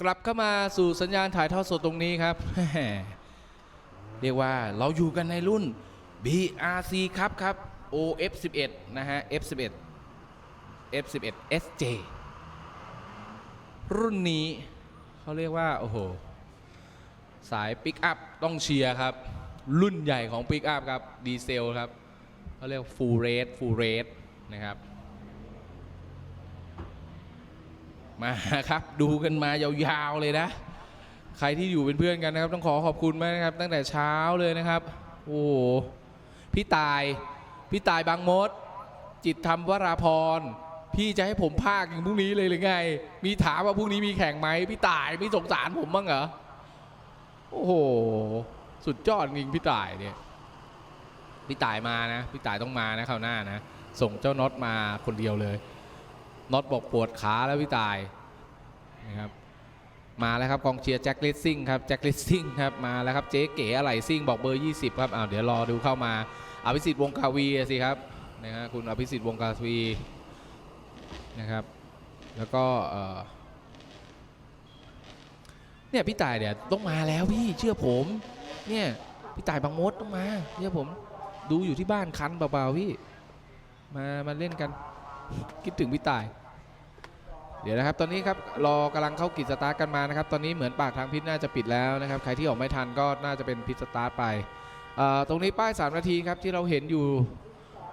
กลับเข้ามาสู่สัญญาณถ่ายทอดสดตรงนี้ครับ เรียกว่าเราอยู่กันในรุ่น BRC ครับครับ OF11 นะฮะ F11 F11 SJ รุ่นนี้เขาเรียกว่า โอ้โห สายปิกอัพต้องเชียร์ครับ รุ่นใหญ่ของปิกอัพครับ ดีเซลครับเขาเรียกฟูลเร e ฟูลเร e นะครับ มาครับ ดูกันมายาวๆเลยนะ ใครที่อยู่เป็นเพื่อนกันนะครับ ต้องขอขอบคุณมากนะครับ ตั้งแต่เช้าเลยนะครับ โอ้โหพี่ตายพี่ตายบางมด จิตธรรมวราพรพี่จะให้ผมภาคอย่างพรุ่งนี้เลยหรือไง มีถามว่าพรุ่งนี้มีแข่งไหมพี่ตายไม่สงสารผมบ้างเหรอโอ้โหสุดยอดจริงพี่ตายเนี่ยพี่ตายมานะพี่ตายต้องมานะคราวหน้านะส่งเจ้าน็อตมาคนเดียวเลย น็อตบอกปวดขาแล้วพี่ตายนะครับมาแล้วครับกองเชียร์แจ็คเลสซิ่งครับแจ็คเลสซิ่งครับมาแล้วครับเจ๊เก๋อะไรซิ่งบอกเบอร์ 20 ครับอ้าวเดี๋ยวรอดูเข้ามาอภิสิทธิ์วงกาวีสิครับนะฮะคุณอภิสิทธิ์วงกาวีนะครับแล้วก็เอ่อเนี่ยพี่ตายเนี่ยต้องมาแล้วพี่เชื่อผมเนี่ยพี่ตายบางมดต้องมาเชื่อผมดูอยู่ที่บ้านคันเบาๆพี่มามาเล่นกัน คิดถึงพี่ตาย เดี๋ยวนะครับ ตอนนี้ครับรอกำลังเข้ากิจสตาร์ทกันมานะครับ ตอนนี้เหมือนปากทางพิษน่าจะปิดแล้วนะครับ ใครที่ออกไม่ทันก็น่าจะเป็นพิษสตาร์ทไป ตรงนี้ป้าย 3 นาทีครับที่เราเห็นอยู่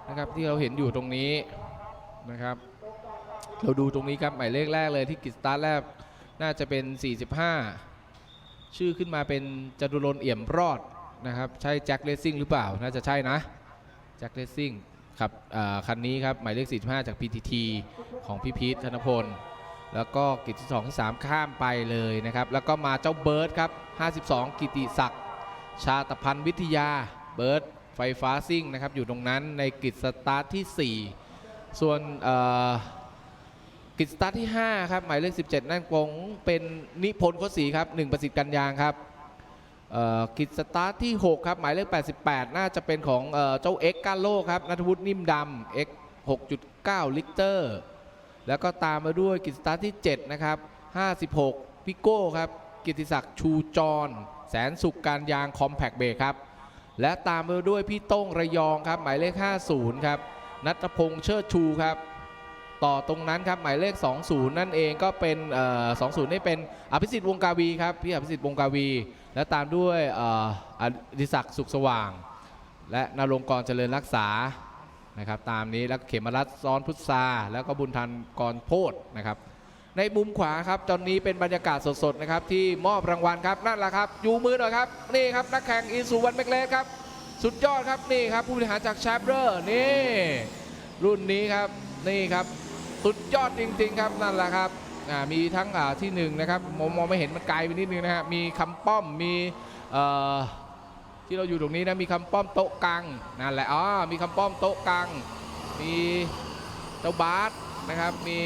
นะครับที่เราเห็นอยู่ตรงนี้นะครับ เราดูตรงนี้ครับหมายเลขแรกเลยที่กิจสตาร์ทแรกน่าจะเป็น 45 ชื่อขึ้นมาเป็นจตุรนต์เอี่ยมรอดนะครับ ใช่แจ็คเลสซิ่งหรือเปล่า น่าจะใช่นะ แจ็คเลสซิ่ง ครับคันนี้ครับหมายเลข 45 จาก PTT ของพี่พีทธนพล แล้วก็กิจที่2ที่3ข้ามไปเลยนะครับ แล้วก็มาเจ้าเบิร์ดครับ 52 กิติศักดิ์ชาตพันธ์วิทยาเบิร์ดไฟฟ้าซิ่งนะครับ อยู่ตรงนั้นในกิจสตาร์ทที่ 4 ส่วนกิจสตาร์ทที่ 5 ครับ หมายเลข 17 นั่นคงเป็นนิพนธ์โคตรศรีครับ1ประสิทธิ์กันยางครับ กิจสตาร์ทที่ 6 ครับ หมายเลข 88 น่าจะเป็นของเอเจ้าเอ็กกาโลครับนัทวุฒินิ่มดำ X 6.9 ลิตร แล้วก็ตามมาด้วยกิจสตาร์ทที่ 7 นะครับ 56 พิโก้ครับ กิติศักดิ์ชูจร แสนสุขการยางคอมแพกเบรครับ และตามมาด้วยพี่โต้งระยองครับ หมายเลข 50 ครับ นัทพงษ์เชิดชูครับต่อตรงนั้นครับหมายเลข 20 นั่นเองก็เป็นเอ่อ20 นี่เป็นอภิสิทธิ์วงกาวีครับ พี่อภิสิทธิ์วงกาวี และตามด้วยอดิศักดิ์สุขสว่าง และนรงกรเจริญรักษานะครับตามนี้แล้วเขมรัตซ้อนพุทธาแล้วก็บุญทันกรโพธนะครับในมุมขวาครับตอนนี้เป็นบรรยากาศสดๆนะครับที่มอบรางวัลครับนั่นแหละครับอยู่มือหน่อยครับนี่ครับนักแข่งอีซูวันแมกเลสครับสุดยอดครับนี่ครับผู้บริหารจากแชปเปอร์นี่รุ่นนี้ครับนี่ครับสุดยอดจริงๆครับนั่นแหละครับ มีทั้งที่หนึ่งนะครับมองมองไม่เห็นมันไกลไปนิดนึงนะฮะมีคำป้อมมีที่เราอยู่ตรงนี้นะมีคำป้อมโต๊ะกลางนั่นแหละอ๋อมีคำป้อมโต๊ะกลางมีเจ้าบาสนะครับมี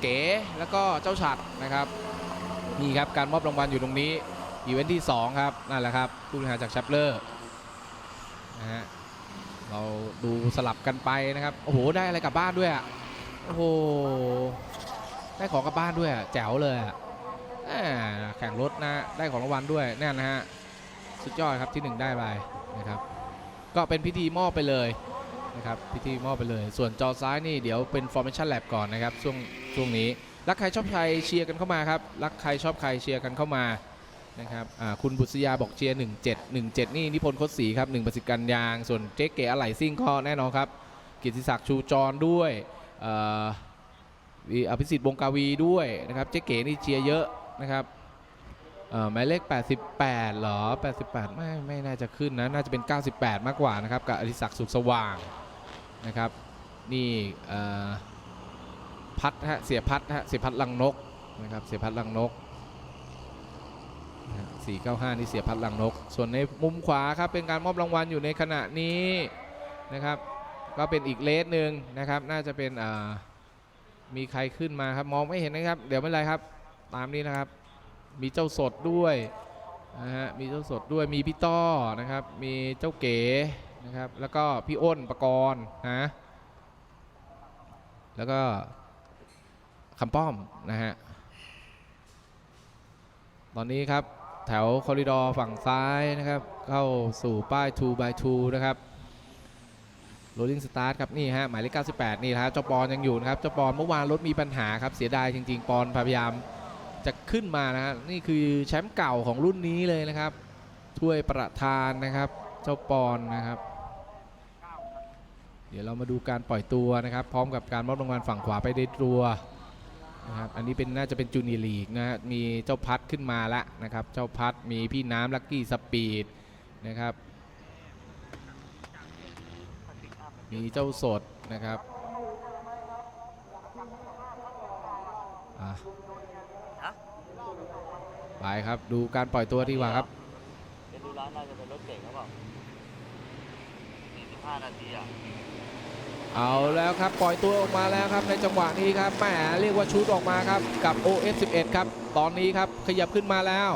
เก๋แล้วก็เจ้าฉัดนะครับนี่ครับการมอบรางวัลอยู่ตรงนี้อีเวนท์ที่ 2 ครับ นั่นแหละครับผู้บริหารจากแชปเลอร์นะฮะเราดูสลับกันไปนะครับ โอ้โห ได้อะไรกลับบ้านด้วยอะ โอ้โห ได้ของกลับบ้านด้วยแจ๋วเลยแข่งรถนะได้ของรางวัลด้วยแน่นนะฮะสุดยอดครับที่ 1 ได้ไปนะครับ ก็เป็นพิธีมอบไปเลยนะครับพิธีมอบไปเลย ส่วนจอซ้ายนี่เดี๋ยวเป็น Formation Lab ก่อนนะครับช่วงช่วงนี้รักใครชอบใครเชียร์กันเข้ามาครับรักใครชอบใครเชียร์กันเข้ามานะครับคุณบุษยาบอกเชียร์17 17 นี่นิพนธ์โคตรศรีครับ1ประสิทธิ์กันยาง ส่วนเจ๊เก๋อะไหล่ซิ่งก็แน่นอนครับกิติศักดิ์ชูจรด้วยอ มีอภิสิทธิ์วงกาวีด้วยนะครับเจ๊เก๋นี่เชียร์เยอะนะครับหมายเลข 88 เหรอ 88 ไม่ ไม่น่าจะขึ้นนะ น่าจะเป็น 98 มากกว่านะครับ กับอดิศักดิ์สุขสว่างนะครับ นี่พัดฮะ เสียพัดฮะ เสียพัดลังนกนะครับ เสียพัดลังนก 495 นี่เสียพัดลังนก ส่วนในมุมขวาครับ เป็นการมอบรางวัลอยู่ในขณะนี้นะครับ ก็เป็นอีกเลสหนึ่งนะครับ น่าจะเป็นอ่า มีใครขึ้นมาครับมองไม่เห็นนะครับ เดี๋ยวไม่เป็นไรครับ ตามนี้นะครับ มีเจ้าสดด้วยนะฮะมีเจ้าสดด้วยมีพี่ต้อนะครับ มีเจ้าเก๋นะครับ แล้วก็พี่อ้นประกรณ์นะแล้วก็คำป้อมนะฮะตอนนี้ครับแถวคอริดอร์ฝั่งซ้ายนะครับ เข้าสู่ป้าย 2 by 2 นะครับ rolling start ครับนี่ฮะหมายเลข98 นี่ฮะเจ้าปอนยังอยู่นะครับเจ้าปอนเมื่อวานรถมีปัญหาครับเสียดายจริง ๆ ปอนพยายามจะขึ้นมานะฮะนี่คือแชมป์เก่าของรุ่นนี้เลยนะครับถ้วยประธานนะครับเจ้าปอนนะครับ เดี๋ยวเรามาดูการปล่อยตัวนะครับ พร้อมกับการมอบรางวัลฝั่งขวาไปได้ตัวนะครับอันนี้เป็นน่าจะเป็นจูเนียร์ลีกนะฮะมีเจ้าพัดขึ้นมาล้วนะครับ เจ้าพัดมีพี่น้ำลักกี้สปีดนะครับ มีเจ้าสดนะครับอะไปครับดูการปล่อยตัวดีกว่าครับเดี๋ยวดูร้านน่าจะเป็นรถเก่งหรือเปล่า45นาทีอะเอาแล้วครับปล่อยตัวออกมาแล้วครับในจังหวะนี้ครับแหมเรียกว่าชุดออกมาครับกับ OS11 ครับตอนนี้ครับขยับขึ้นมาแล้ว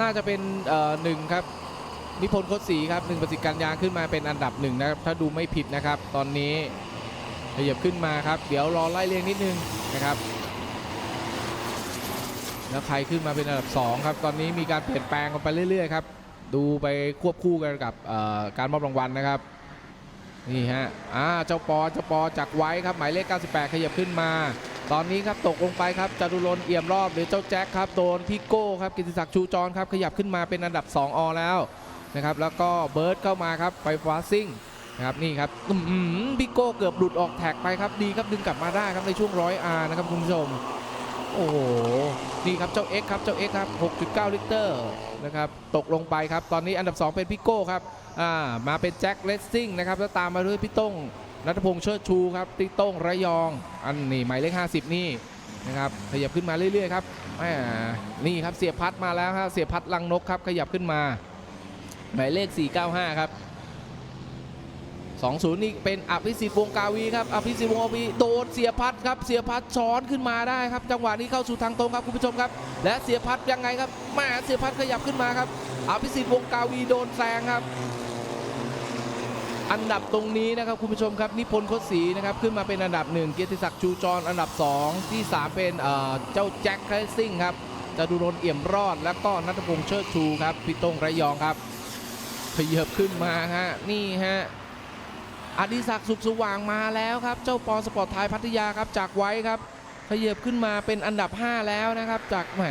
น่าจะเป็นเอ่อหนึ่งครับ นิพนธ์โคตรสีครับหนึ่งประสิทธิ์การยางขึ้นมาเป็นอันดับหนึ่งนะครับถ้าดูไม่ผิดนะครับ ตอนนี้ขยับขึ้นมาครับ เดี๋ยวรอไล่เรียงนิดนึงนะครับ แล้วใครขึ้นมาเป็นอันดับสองครับ ตอนนี้มีการเปลี่ยนแปลงกันไปเรื่อยๆครับดูไปควบคู่กันกับการมอบรางวัลนะครับนี่ฮะอ่าเจ้าปอเจ้าปอจากไว้ครับหมายเลข 98 ขยับขึ้นมา ตอนนี้ครับตกลงไปครับจตุรนเอี่ยมรอบหรือเจ้าแจ็คครับโดนพี่โก้ครับกิติศักดิ์ชูจรครับขยับขึ้นมาเป็นอันดับ 2 อแล้ว นะครับแล้วก็เบิร์ดเข้ามาครับไฟฟ้าซิ่งนะครับนี่ครับพี่โก้เกือบหลุดออกแท็กไปครับดีครับดึงกลับมาได้ครับในช่วงร้อยอาร์นะครับคุณผู้ชม โอ้โหนี่ครับเจ้า X ครับเจ้า X ครับ 6.9 ลิตรนะครับตกลงไปครับ ตอนนี้อันดับ 2 เป็นพี่โก้ครับอ่ามาเป็นแจ็คเลสซิ่งนะครับแล้วตามมาด้วยพี่ต้งนัทพงษ์เชิดชูครับพี่ต้งระยอง อันนี้หมายเลข 50 นี่นะครับขยับขึ้นมาเรื่อยๆครับนี่ครับเสียพัดมาแล้วครับเสียพัดลังนกครับขยับขึ้นมา หมายเลข 495 ครับ 20 นี่เป็นอภิสิทธิ์วงกาวีครับ อภิสิทธิ์วงกาวีโดนเสียพัดครับ เสียพัดช้อนขึ้นมาได้ครับ จังหวะนี้เข้าสู่ทางตรงครับคุณผู้ชมครับ และเสียพัดยังไงครับแมาเสียพัดขยับขึ้นมาครับ อภิสิทธิ์วงกาวีโดนแซงครับ อันดับตรงนี้นะครับคุณผู้ชมครับนิพนธ์โคตรศรีนะครับขึ้นมาเป็นอันดับหนึ่งเกียรติศักดิ์ชูจรอันดับ 2 ที่ 3 เป็นเจ้าแจ็คเครสซิ่งครับจตุรนเอี่ยมรอด แล้วก็นัทพงษ์เชิดชูครับพี่ตงระยองครับ ขยับขึ้นมาฮะนี่ฮะอดิศักดิ์สุขสว่างมาแล้วครับ เจ้าปอสปอร์ตไทยพัทยาครับจากไว้ครับขยับขึ้นมาเป็นอันดับ 5 แล้วนะครับ จากแหม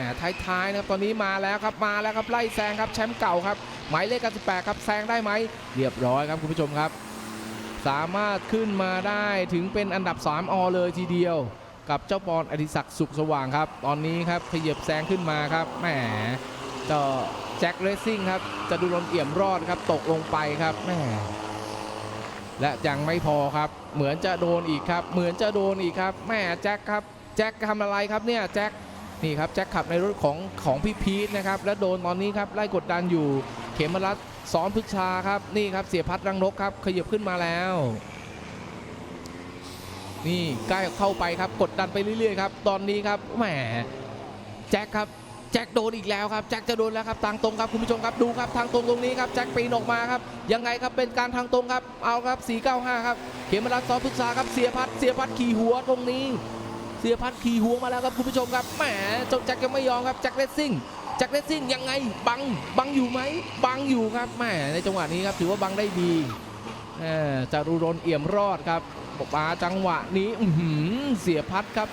ท้ายๆนะครับตอนนี้มาแล้วครับมาแล้วครับไล่แซงครับแชมป์เก่าครับหมายเลข98ครับแซงได้ไหมเรียบร้อยครับคุณผู้ชมครับ สามารถขึ้นมาได้ถึงเป็นอันดับ 3 อเลยทีเดียว กับเจ้าปอนอดิศักดิ์สุขสว่างครับ ตอนนี้ครับขยับแซงขึ้นมาครับแหมเจ้า แจ็คเรซซิ่งครับจะดูรนต์เอี่ยมรอดครับตกลงไปครับแหมและยังไม่พอครับ เหมือนจะโดนอีกครับ เหมือนจะโดนอีกครับแหมแจ็คครับแจ็คทำอะไรครับเนี่ยแจ็คนี่ครับแจ็คขับในรถของของพี่พีทนะครับและโดนตอนนี้ครับไล่กดดันอยู่ เขมรัตน์สอนพฤกษาครับนี่ครับเสียพัดรังนกครับขยับขึ้นมาแล้วนี่ใกล้เข้าไปครับกดดันไปเรื่อยๆครับ ตอนนี้ครับแหมแจ็คครับ แจ็คโดนอีกแล้วครับแจ็คจะโดนแล้วครับทางตรงครับคุณผู้ชมครับดูครับทางตรงตรงนี้ครับแจ็คปีนออกมาครับยังไงครับเป็นการทางตรงครับเอาครับ 495 ครับเขมรัตน์สอพฤกษาครับเสียพัดเสียพัดขี่หัวตรงนี้ เสียพัดขี่หัวมาแล้วครับคุณผู้ชมครับแหมจ้าแจ็คยังไม่ยอมครับแจ็คเลสซิ่งแจ็คเลสซิ่งยังไงบังบังอยู่ไหมบังอยู่ครับแหมในจังหวะนี้ครับถือว่าบังได้ดีจารุรนเอี่ยมรอดครับบอกมาจังหวะนี้อืเสียพัดครับ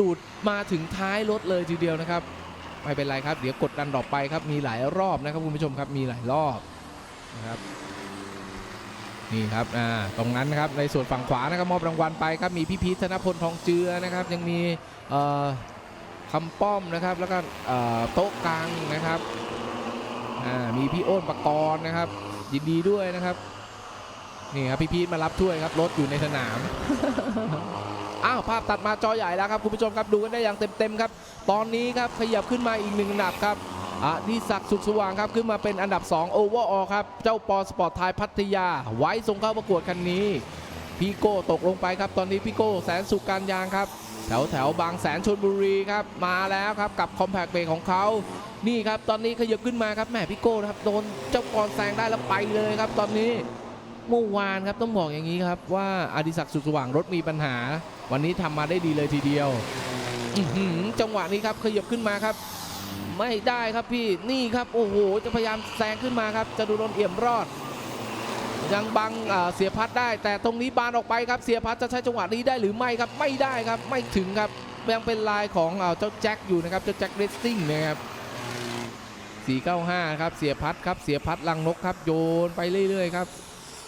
ดูดมาถึงท้ายรถเลยทีเดียวนะครับ ไม่เป็นไรครับ เดี๋ยวกดดันต่อไปครับ มีหลายรอบนะครับคุณผู้ชมครับ มีหลายรอบนะครับ นี่ครับ อ่า ตรงนั้นนะครับ ในส่วนฝั่งขวานะครับมอบรางวัลไปครับ มีพี่พีชธนพลทองเจือนะครับ ยังมีเอ่อคำป้อมนะครับ แล้วก็เอ่อโต๊ะกลางนะครับ อ่า มีพี่โอ้นปกรณ์นะครับ ยินดีด้วยนะครับ นี่ครับพี่พีทมารับถ้วยครับ รถอยู่ในสนาม อ้าวภาพตัดมาจอใหญ่แล้วครับคุณผู้ชมครับดูกันได้อย่างเต็มๆครับ ตอนนี้ครับขยับขึ้นมาอีกหนึ่งอันดับครับอดิศักดิ์สุขสว่างครับขึ้นมาเป็นอันดับ2โอเวอร์ออครับเจ้าปอสปอร์ตไทยพัทยา ไว้ส่งเข้าประกวดคันนี้พี่โก้ตกลงไปครับ ตอนนี้พี่โก้แสนสุการยางครับ แถวแถวบางแสนชนบุรีครับมาแล้วครับกับคอมแพคเบรกของเขานี่ครับตอนนี้ขยับขึ้นมาครับแหมพี่โก้นะครับโดนเจ้ากรแซงได้แล้วไปเลยครับ ตอนนี้เมื่อวานครับต้องบอกอย่างนี้ครับว่าอดิศักดิ์สุขสว่างรถมีปัญหา วันนี้ทำมาได้ดีเลยทีเดียวจังหวะนี้ครับขยับขึ้นมาครับ ไม่ได้ครับพี่นี่ครับโอ้โหจะพยายามแซงขึ้นมาครับจตุรนเอี่ยมรอด ยังบังเสียพัดได้ แต่ตรงนี้บานออกไปครับเสียพัดจะใช้จังหวะนี้ได้หรือไม่ครับ ไม่ได้ครับไม่ถึงครับยังเป็นลายของเจ้าแจ็คอยู่นะครับเจ้าแจ็คเรสซิ่งนะครับ495 ครับ เสียพัดครับ เสียพัดลังนกครับ โยนไปเรื่อยๆครับ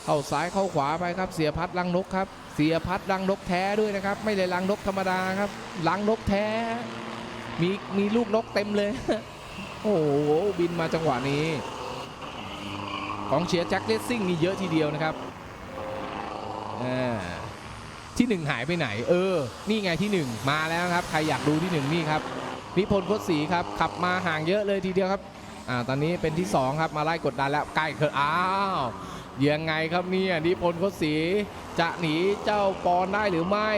เข้าซ้ายเข้าขวาไปครับ เสียพัดลังนกครับ เสียพัดลังนกแท้ด้วยนะครับ ไม่ได้ลังนกธรรมดาครับลังนกแท้ มีมีลูกนกเต็มเลย โอ้โหบินมาจังหวะนี้ ของเชียร์แจ็คเลสซิ่งนี่เยอะทีเดียวนะครับอ่าที่หนึ่งหายไปไหน เออ นี่ไงที่หนึ่งมาแล้วครับ ใครอยากดูที่หนึ่งนี่ครับนิพนธ์โคตรศรีครับ ขับมาห่างเยอะเลยทีเดียวครับอ่าตอนนี้เป็นที่ 2 ครับ มาไล่กดดันแล้วใกล้เคืออ้าว ยังไงครับเนี่ยนิพนธ์โคตรศรีจะหนีเจ้าปอนได้หรือไม่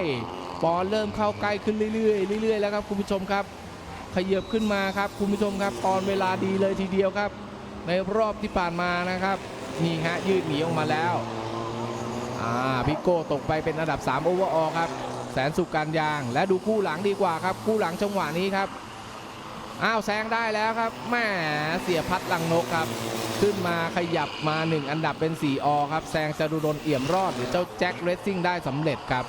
ปอนเริ่มเข้าใกล้ขึ้นเรื่อยๆเรื่อยๆแล้วครับคุณผู้ชมครับขยับขึ้นมาครับคุณผู้ชมครับปอนเวลาดีเลยทีเดียวครับ ในรอบที่ผ่านมานะครับนี่ฮะยืดหนีออกมาแล้วอ่าพิโก้ตกไปเป็นอันดับ3โอเวอร์ออครับ แสนสุกการยาง และดูคู่หลังดีกว่าครับ คู่หลังจังหวะนี้ครับ อ้าวแซงได้แล้วครับแม่เสียพัดลังนกครับ ขึ้นมาขยับมา 1 อันดับเป็น 4 อครับแซงจรุรนเอี่ยมรอดหรือเจ้าแจ็คเรซซิ่งได้สำเร็จครับ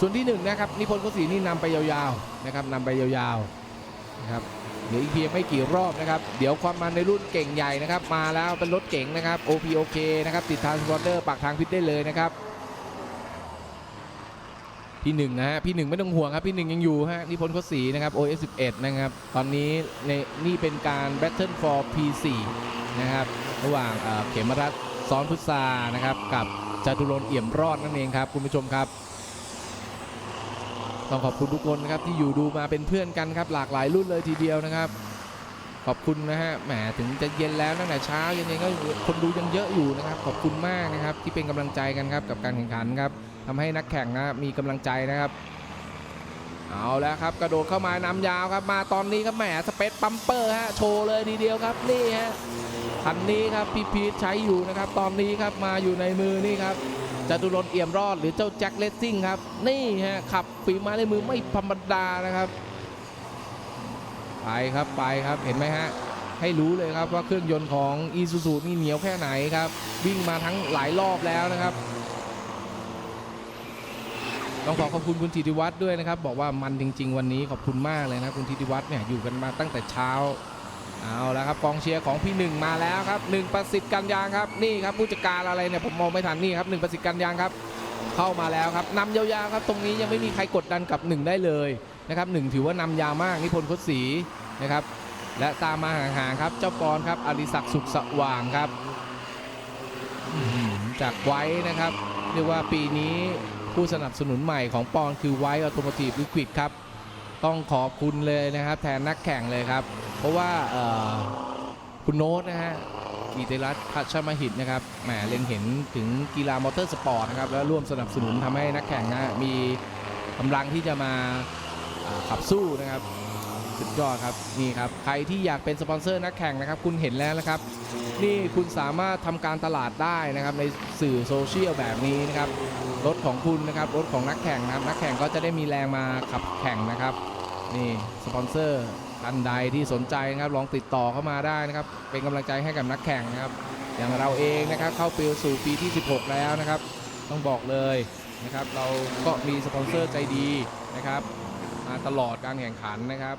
ส่วนที่1นะครับนิพนธ์โกศีนี่นำไปยาวๆนะครับนำไปยาวๆนะครับเดี๋ยวอีกเพียงไม่กี่รอบนะครับ เดี๋ยวความมันในรุ่นเก่งใหญ่นะครับ มาแล้วเป็นรถเก่งนะครับ OPOK นะครับติดทางสปอนเตอร์ปากทางพิษได้เลยนะครับ พี่หนึ่งนะฮะพี่หนึ่งไม่ต้องห่วงครับพี่หนึ่งยังอยู่ฮะนิพนธ์โคตรศรีนะครับ OS 11นะครับตอนนี้ในนี่เป็นการ Battle for P4 นะครับระหว่างเขมรัตซ้อนพุทธานะครับกับจตุรนเอี่ยมรอดนั่นเองครับคุณผู้ชมครับต้องขอบคุณทุกคนนะครับที่อยู่ดูมาเป็นเพื่อนกันครับหลากหลายรุ่นเลยทีเดียวนะครับ ขอบคุณนะฮะแหมถึงจะเย็นแล้วตั้งแต่เช้าเย็นๆก็คนดูยังเยอะอยู่นะครับ ขอบคุณมากนะครับที่เป็นกำลังใจกันครับกับการแข่งขันครับ ทำให้นักแข่งนะมีกำลังใจนะครับ เอาแล้วครับกระโดดเข้ามานำยาวครับ มาตอนนี้ครับแหมสเปซปัมเปอร์ฮะโชว์เลยทีเดียวครับนี่ฮะคันนี้ครับพี่พีทใช้อยู่นะครับ ตอนนี้ครับมาอยู่ในมือนี่ครับจตุรนเอี่ยมรอดหรือเจ้าแจ็คเลสซิ่งครับนี่ฮะขับฝีม้ในมือไม่ธรรมดานะครับไปครับไปครับเห็นไหมฮะให้รู้เลยครับว่าเครื่องยนต์ของ i s u z u นี่เหนียวแค่ไหนครับ วิ่งมาทั้งหลายรอบแล้วนะครับ ต้องขอขอบคุณคุณธิติวัฒน์ด้วยนะครับ บอกว่ามันจริง ๆ วันนี้ขอบคุณมากเลยนะคุณธิติวัฒน์เนี่ยอยู่กันมาตั้งแต่เช้าเอาแล้วครับกองเชียร์ของพี่หนึ่งมาแล้วครับหนึ่งประสิทธิ์กันยางครับนี่ครับผู้จัดการอะไรเนี่ยผมมองไม่ทันนี่ครับหนึ่งประสิทธิ์กันยางครับ เข้ามาแล้วครับนำยาวๆครับ ตรงนี้ยังไม่มีใครกดดันกับหนึ่งได้เลยนะครับหนึ่งถือว่านำยาวมากนิพนธ์คดศรีนะครับ และตามมาห่างๆครับ เจ้าปอนครับอริศักดิ์สุขสว่างครับจากไว้นะครับ เรียกว่าปีนี้ ผู้สนับสนุนใหม่ของปอนคือไว้ออโตโมทีฟลิควิดครับ ต้องขอบคุณเลยนะครับ แทนนักแข่งเลยครับ เพราะว่าคุณโน้ตนะฮะกีติรัตน์พัชมหิตนะครับแหมเล็งเห็นถึงกีฬามอเตอร์สปอร์ตนะครับแล้วร่วมสนับสนุนทำให้นักแข่งนะมีกำลังที่จะมาขับสู้นะครับ สุดยอดครับนี่ครับใครที่อยากเป็นสปอนเซอร์นักแข่งนะครับ คุณเห็นแล้วนะครับ นี่คุณสามารถทำการตลาดได้นะครับในสื่อโซเชียลแบบนี้นะครับรถของคุณนะครับรถของนักแข่งนะครับนักแข่งก็จะได้มีแรงมาขับแข่งนะครับนี่สปอนเซอร์ท่านใดที่สนใจนะครับลองติดต่อเข้ามาได้นะครับ เป็นกำลังใจให้กับนักแข่งนะครับ อย่างเราเองนะครับเข้าปีสู่ปีที่ 16 แล้วนะครับ ต้องบอกเลยนะครับ เราก็มีสปอนเซอร์ใจดีนะครับมาตลอดการแข่งขันนะครับ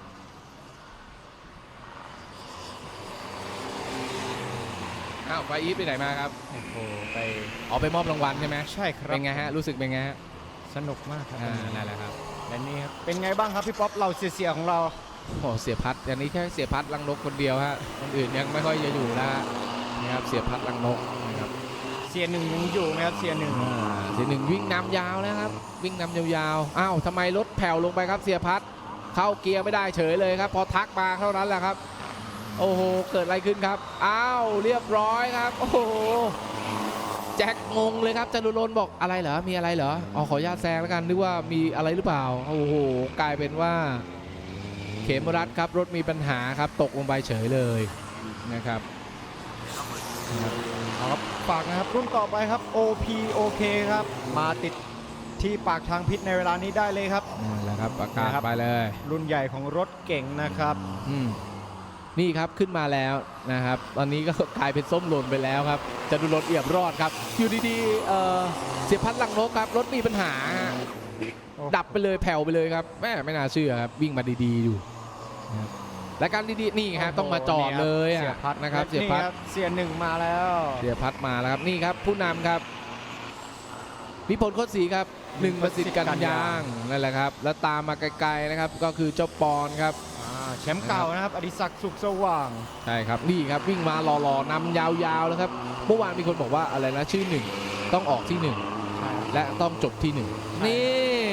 อ้าวไปอีฟไปไหนมาครับโอ้โหไปออกไปมอบรางวัลใช่ไหมใช่ครับเป็นไงฮะรู้สึกเป็นไงฮะสนุกมากครับอ่านั่นแหละครับและนี่ครับเป็นไงบ้างครับพี่ป๊อปเราเสียๆของเรา โอ้เสียพัดอันนี้แค่เสียพัดลังนกคนเดียวฮะคนอื่นยังไม่ค่อยจะอยู่นะฮะนี่ครับเสียพัดลังนกนะครับเสียหนึ่งยังอยู่ไหมครับเสียหนึ่งอ่าเสียหนึ่งวิ่งนำยาวนะครับ วิ่งนำยาวๆอ้าวทำไมรถแผ่วลงไปครับเสียพัดเข้าเกียร์ไม่ได้เฉยเลยครับ พอทักมาเท่านั้นแหละครับ โอ้โห เกิดอะไรขึ้นครับ อ้าว เรียบร้อยครับ โอ้โห แจ็คงงเลยครับจตุรนต์บอกอะไรเหรอ มีอะไรเหรอ อ๋อ ขออนุญาตแซงแล้วกัน นึกว่ามีอะไรหรือเปล่า โอ้โห กลายเป็นว่า เขมรัตน์ครับ รถมีปัญหาครับ ตกลงไปเฉยเลยนะครับเอาครับฝากนะครับ รุ่นต่อไปครับ OPOK ครับ มาติดที่ปากทางพิษในเวลานี้ได้เลยครับนั่นแหละครับประกาศนะครับไปเลย รุ่นใหญ่ของรถเก่งนะครับ อืม นี่ครับขึ้นมาแล้วนะครับ ตอนนี้ก็กลายเป็นส้มหล่นไปแล้วครับจตุรนต์เอี่ยมรอดครับ อยู่ดีๆเอ่อเสียพัดลังนกครับรถมีปัญหาฮะโอ้ดับไปเลยแผ่วไปเลยครับแม่ไม่น่าเชื่อครับวิ่งมาดีๆอยู่นะครับและการดีๆนี่ฮะต้องมาจอดเลยเสียอะพัดนะครับเสียพัดครับเสียหนึ่งมาแล้ว เสียพัดมาแล้วครับนี่ครับผู้นำครับนิพนธ์โคตรศรีครับหนึ่งประสิทธิ์กันยางนั่นแหละครับ แล้วตามมาไกลๆนะครับ ก็คือเจ้าปอนครับอ่า แชมป์เก่านะครับ อดิศักดิ์สุขสว่าง ใช่ครับนี่ครับวิ่งมาหล่อๆนำยาวๆแล้วครับเมื่อวานมีคนบอกว่าอะไรนะชื่อหนึ่งต้องออกที่หนึ่งใช่และต้องจบที่หนึ่งนี่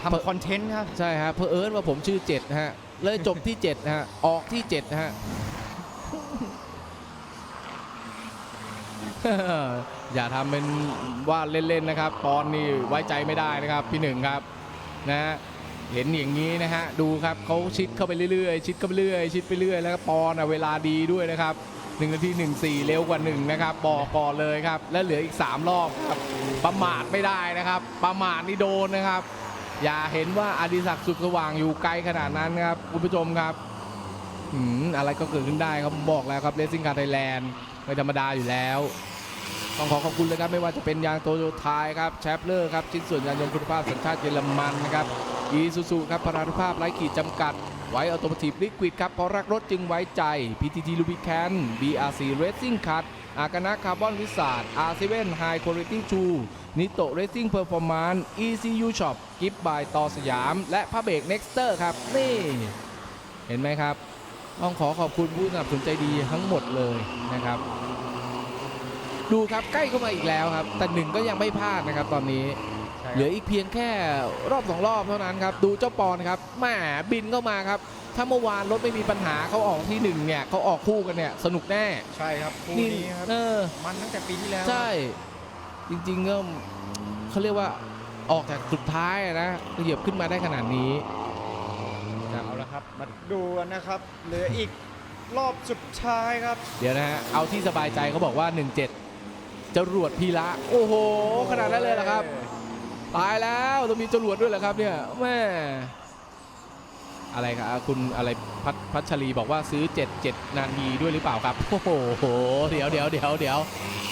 ทำคอนเทนต์ครับใช่ครับเพอเอิญว่าผมชื่อเจ็ดนะฮะเลยจบที่เจ็ดนะฮะออกที่เจ็ดนะฮะอย่าทำเป็นว่าเล่นๆนะครับปอนนี่ไว้ใจไม่ได้นะครับ พี่หนึ่งครับนะฮะ เห็นอย่างนี้นะฮะดูครับเขาชิดเข้าไปเรื่อยๆ ชิดเข้าไปเรื่อยชิดไปเรื่อยแล้วก็ปอนะเวลาดีด้วยนะครับ1นาที14 เร็วกว่า 1 นะครับ บอกก่อนเลยครับ และเหลืออีก 3 รอบครับประมาทไม่ได้นะครับ ประมาทนี่โดนนะครับ อย่าเห็นว่าอดิศักดิ์สุขสว่างอยู่ไกลขนาดนั้นครับคุณผู้ชมครับอืมอะไรก็เกิดขึ้นได้ครับผมบอกแล้วครับเลสซิ่งการไทยแลนด์ไม่ธรรมดาอยู่แล้ว ต้องขอขอบคุณเลยครับไม่ว่าจะเป็นยางโตโยไทยครับแชปเลอร์ครับชิ้นส่วนยานยนต์คุณภาพสัญชาติเยอรมันนะครับอีซูซูครับพรานุภาพไร้ขีดจำกัด ไว้ออโตม t ทีฟลิควิดครับเพราะรักรถจึงไว้ใจ PTT l u b r i c a n t BRC Racing Cut อากานะคาร์บอนวิสาด R7 High Quality 2นิโต Racing Performance ECU Shop กิฟต์บายต่อสยาม และพระเบรก Nexter ครับ นี่ เห็นไหมครับ ต้องขอขอบคุณผู้สนับสนุนใจดีทั้งหมดเลยนะครับ ดูครับใกล้เข้ามาอีกแล้วครับ แต่หนึ่งก็ยังไม่พลาดนะครับตอนนี้ใช่ครับเหลืออีกเพียงแค่รอบสองรอบเท่านั้นครับ ดูเจ้าปอนครับแหมบินเข้ามาครับ ถ้าเมื่อวานรถไม่มีปัญหาเขาออกที่หนึ่งเนี่ยเขาออกคู่กันเนี่ยสนุกแน่ ใช่ครับคู่นี้ครับเออมันตั้งแต่ปีที่แล้ว ใช่ จริงๆก็เขาเรียกว่าออกจากสุดท้ายอะนะเหยียบขึ้นมาได้ขนาดนี้เอาละครับมาดูกันนะครับเหลืออีกรอบสุดท้ายครับ เดี๋ยวนะฮะ เอาที่สบายใจเขาบอกว่า 17 จรวดพีระโอ้โห ขนาดนั้นเลยเหรอครับ ตายแล้วต้องมีจรวดด้วยเหรอครับเนี่ยแม่อะไรครับคุณอะไรพัชพัชรีบอกว่าซื้อ 7 7 นาทีด้วยหรือเปล่าครับ โอ้โห เดี๋ยวเดี๋ยวเดี๋ยวเดี๋ยว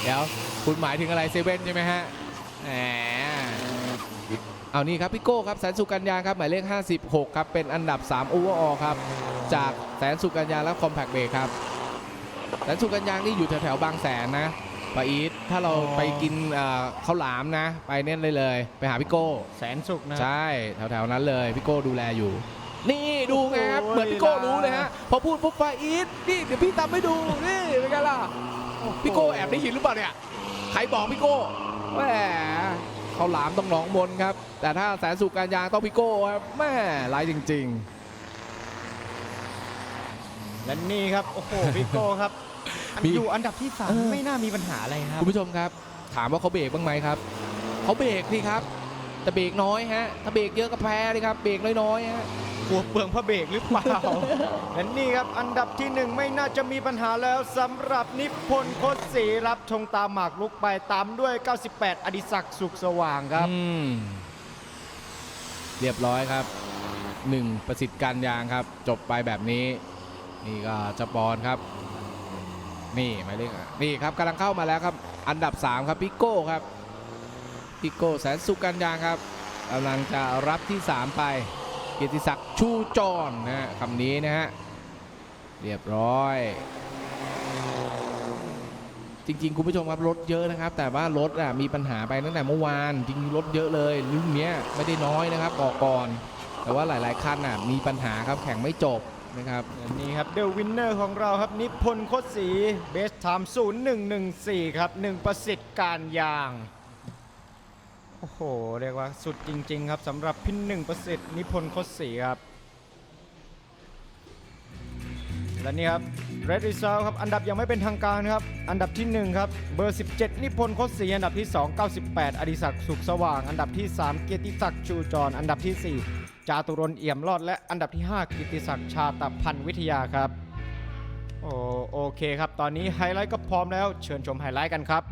เดี๋ยวคุณหมายถึงอะไรเซเว่นใช่ไหมฮะแหมเอานี่ครับพี่โก้ครับแสนสุกัญญาครับหมายเลข 56 ครับ เป็นอันดับ 3 โอเวอร์ออครับ จากแสนสุกัญญาและคอมแพคเบรครับแสนสุกัญญานี่อยู่แถวๆบางแสนนะ ปาอีทถ้าเราอ๋อ ไปกินเอ่อข้าวหลามนะ ไปเน้นเลยเลย ไปหาพี่โก้ แสนสุขนะ ใช่แถวๆนั้นเลยพี่โก้ดูแลอยู่ นี่ดูไงครับ โอ้โหเหมือนพี่โก้ลีลารู้เลยฮะ พอพูดปุ๊บปาอีทนี่เดี๋ยวพี่ตามให้ดู นี่เป็นไงล่ะพี่โก้แอบได้ยินหรือเปล่าเนี่ยใครบอกพี่โก้แหมข้าวหลามต้องหนองมนครับ แต่ถ้าแสนสุกัญญาต้องพี่โก้ครับแม่ร้ายจริงๆและนี่ครับ โอ้โห พี่โก้ครับ อันมี อยู่อันดับที่สามเออ ไม่น่ามีปัญหาอะไรครับ คุณผู้ชมครับ ถามว่าเขาเบรกบ้างไหมครับเขาเบรกนี่ครับแต่เบรกน้อยฮะถ้าเบรกเยอะก็แพ้เลยครับเบรกน้อยๆฮะ กลัวเปลืองพระเบรกหรือเปล่า และนี่ครับอันดับที่หนึ่งไม่น่าจะมีปัญหาแล้วสำหรับนิพนธ์โคตรศรีรับธงตามหมากลุกไปตามด้วย 98 อดิศักดิ์สุขสว่างครับ อืมเรียบร้อยครับหนึ่งประสิทธิ์การยางครับ จบไปแบบนี้ นี่ก็จะปอนครับ นี่หมายเลขนี่ครับกำลังเข้ามาแล้วครับ อันดับ 3 ครับพิโก้ครับพิโก้แสนสุกันยางครับกำลังจะรับที่ 3 ไป เกียรติศักดิ์ชูจรนะฮะคำนี้นะฮะเรียบร้อย จริงๆ คุณผู้ชมครับรถเยอะนะครับ แต่ว่ารถอะมีปัญหาไปตั้งแต่เมื่อวาน จริงรถเยอะเลยรุ่นเนี้ยไม่ได้น้อยนะครับบอกก่อน แต่ว่าหลายๆคันอะมีปัญหาครับแข่งไม่จบ นะครับนี่ครับเดอะวินเนอร์ของเราครับนิพนธ์โคตรศรีเบสไทม์0114ครับ1ประสิทธิ์การยาง โอ้โห เรียกว่าสุดจริง ๆ ครับสำหรับพินหนึ่งประสิทธิ์นิพนธ์โคตรศรีครับ และนี่ครับ Red Result ครับอันดับยังไม่เป็นทางการครับ อันดับที่ 1 ครับ เบอร์ 17 นิพนธ์โคตรศรีอันดับที่ 2 98 อดิศักดิ์สุขสว่าง อันดับที่ 3 เกียรติศักดิ์ชูจร อันดับที่ 4 จาตุรนเอี่ยมรอดและอันดับที่ 5 กิติศักดิ์ชาตพันธ์วิทยาครับ โอโอเคครับ ตอนนี้ไฮไลท์ก็พร้อมแล้ว เชิญชมไฮไลท์กันครับ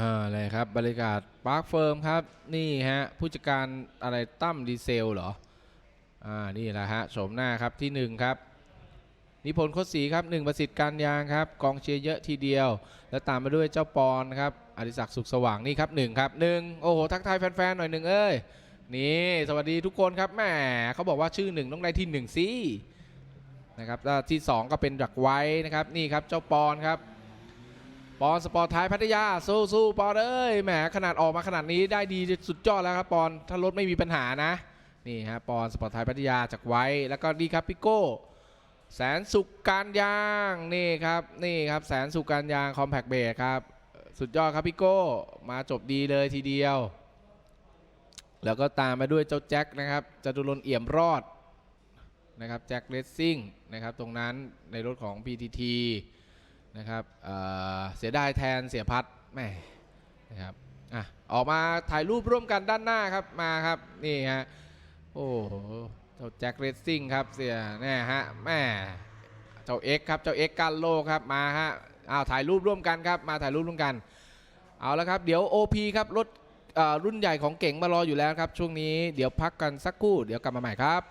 ครับบรรยากาศปาร์คเฟิร์มครับ นี่ฮะ ผู้จัดการอะไรตั้มดีเซลเหรอ อ่า นี่แหละฮะโฉมหน้าครับที่หนึ่งครับ นิพนธ์โคศรีครับหนึ่งประสิทธิ์การยางครับ กองเชียร์เยอะทีเดียว แล้วตามมาด้วยเจ้าปอนครับอดิศักดิ์สุขสว่างนี่ครับหนึ่งครับหนึ่งโอ้โห ทักทายแฟนๆ หน่อยหนึ่งเอ้ย นี่ สวัสดีทุกคนครับแหมเขาบอกว่าชื่อหนึ่งต้องได้ที่หนึ่งสินะครับที่สองก็เป็นดักไว้นะครับ นี่ครับเจ้าปอนครับ ปอนสปอร์ตไทยพัทยาสู้สู้ปอนเอ้ยแหมขนาดออกมาขนาดนี้ได้ดีสุดยอดแล้วครับปอนถ้ารถไม่มีปัญหานะนี่ฮะปอนสปอร์ตไทยพัทยาจากไว้ แล้วก็ดีครับพิโก้แสนสุขการยางนี่ครับนี่ครับแสนสุขการยางคอมแพคเบรครับสุดยอดครับพี่โก้มาจบดีเลยทีเดียว แล้วก็ตามมาด้วยเจ้าแจ็คนะครับจตุรนเอี่ยมรอดนะครับแจ็คเลสซิ่งนะครับตรงนั้นในรถของ PTT นะครับเเสียดายแทนเสียพัดแม่นะครับอะออกมาถ่ายรูปร่วมกันด้านหน้าครับมาครับนี่ฮะโอ้โหเจ้าแจ็คเลสซิ่งครับเสียแน่ฮะแม่เจ้าเอ็กครับเจ้าเอ็กกันโลครับมาฮะอ้าวถ่ายรูปร่วมกันครับมาถ่ายรูปร่วมกันเอาละครับเดี๋ยว OP ครับรถรุ่นใหญ่ของเก่งมารออยู่แล้วครับช่วงนี้เดี๋ยวพักกันสักครู่เดี๋ยวกลับมาใหม่ครับ